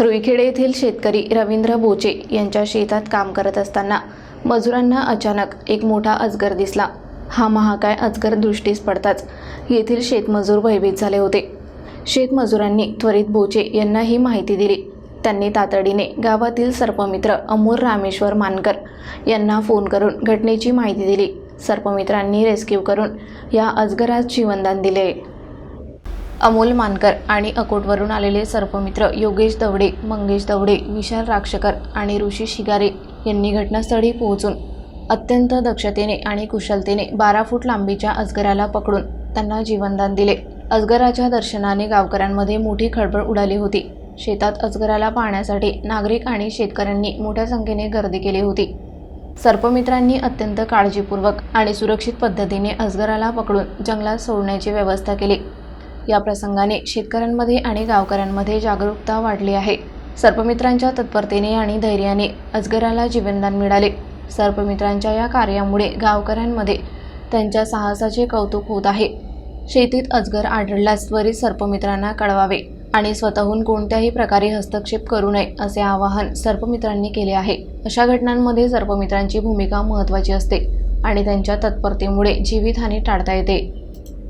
रुईखेडे येथील शेतकरी रवींद्र बोचे यांच्या शेतात काम करत असताना मजुरांना अचानक एक मोठा अजगर दिसला. हा महाकाय अजगर दृष्टीस पडताच येथील शेतमजूर भयभीत झाले होते. शेतमजुरांनी त्वरित बोचे यांना ही माहिती दिली. त्यांनी तातडीने गावातील सर्पमित्र अमोल रामेश्वर मानकर यांना फोन करून घटनेची माहिती दिली. सर्पमित्रांनी रेस्क्यू करून या अजगरास जीवनदान दिले. अमोल मानकर आणि अकोटवरून आलेले सर्पमित्र योगेश दवडे मंगेश दवडे विशाल राक्षकर आणि ऋषी शिगारे यांनी घटनास्थळी पोहोचून अत्यंत दक्षतेने आणि कुशलतेने बारा फूट लांबीच्या अजगराला पकडून त्यांना जीवनदान दिले. अजगराच्या दर्शनाने गावकऱ्यांमध्ये मोठी खळबळ उडाली होती. शेतात अजगराला पाहण्यासाठी नागरिक आणि शेतकऱ्यांनी मोठ्या संख्येने गर्दी केली होती. सर्पमित्रांनी अत्यंत काळजीपूर्वक आणि सुरक्षित पद्धतीने अजगराला पकडून जंगलात सोडण्याची व्यवस्था केली. या प्रसंगाने शेतकऱ्यांमध्ये आणि गावकऱ्यांमध्ये जागरूकता वाढली आहे. सर्पमित्रांच्या तत्परतेने आणि धैर्याने अजगराला जीवनदान मिळाले. सर्पमित्रांच्या या कार्यामुळे गावकऱ्यांमध्ये त्यांच्या साहसाचे कौतुक होत आहे. शेतीत अजगर आढळल्यास त्वरित सर्पमित्रांना कळवावे आणि स्वतःहून कोणत्याही प्रकारे हस्तक्षेप करू नये असे आवाहन सर्पमित्रांनी केले आहे. अशा घटनांमध्ये सर्पमित्रांची भूमिका महत्त्वाची असते आणि त्यांच्या तत्परतेमुळे जीवितहानी टाळता येते.